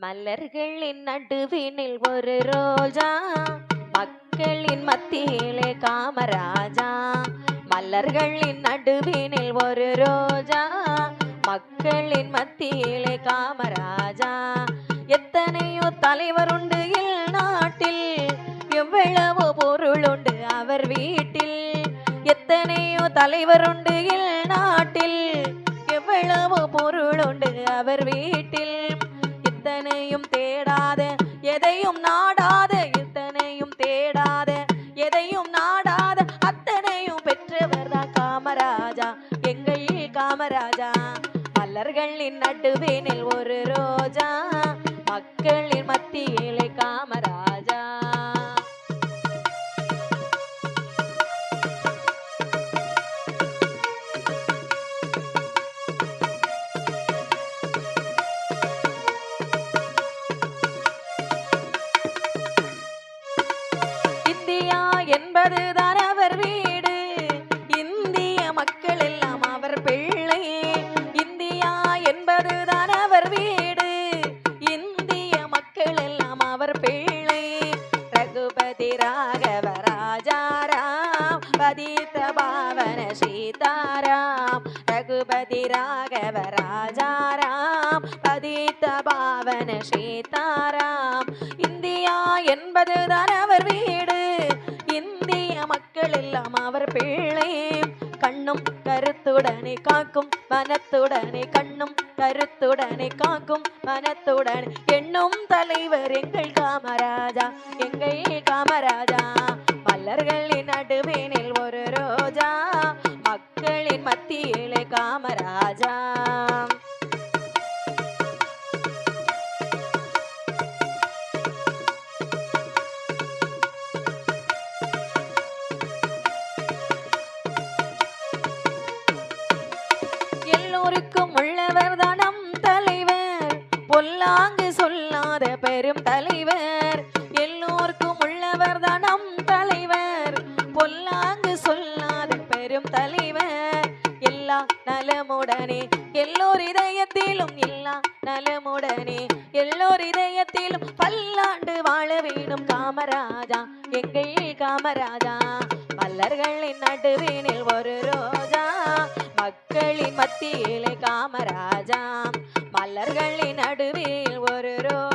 மலர்களின் நடுவினில் ஒரு ரோஜா மக்களின் மத்தியிலே காமராஜா. மலர்களின் நடுவினில் ஒரு ரோஜா மக்களின் மத்தியிலே காமராஜா. எத்தனையோ தலைவர் உண்டு இல் நாட்டில் எவ்வளவு பொருள் உண்டு அவர் வீட்டில். எத்தனையோ தலைவர் உண்டு இல் நாட்டில் எவ்வளவு பொருள் உண்டு அவர் வீட்டில். இத்தனையும் தேடாத எதையும் நாடாத இத்தனையும் தேடாத எதையும் நாடாத அத்தனையும் பெற்றவர் தான் காமராஜா. எங்கள் காமராஜா? மலர்களின் நடுவேனில் ஒரு ரோஜா. மக்களின் என்பதுதான் அவர் வீடு. இந்திய மக்கள் எல்லாம் அவர் பிள்ளை. இந்தியா என்பதுதான் அவர் வீடு. இந்திய மக்கள் எல்லாம் அவர் பிள்ளை. ரகுபதி ராகவ ராஜாராம் பதித்த பாவன சீதாராம். ரகுபதி ராகவ ராஜாராம் பதித்த பாவன சீதாராம். இந்தியா என்பதுதான் அவர் வீடு. காக்கும் மனத்துடனே கண்ணும் கருத்துடனே காக்கும் மனத்துடன். எண்ணும் தலைவர் எங்கள் காமராஜா எங்கள் காமராஜா. மலர்களின் நடுவேனில் ஒரு ரோஜா மக்களின் மத்தியிலே காமராஜா. எல்லோருக்கும் உள்ளவர் நம் தலைவர். பொல்லாங்கு சொல்லாத பெரும் தலைவர். இல்லா நலமுடனே. எல்லோர் இதயத்திலும் இல்லா நலமுடனே. எல்லோர் இதயத்திலும் பல்லாண்டு வாழ வேணும் காமராஜா எங்கள் காமராஜா. மலர்களின் நடுவினில் ஒரு ரோஜா மக்களின் மத்தியிலே காமராஜா. மலர்களின் நடுவில் ஒரு ரோ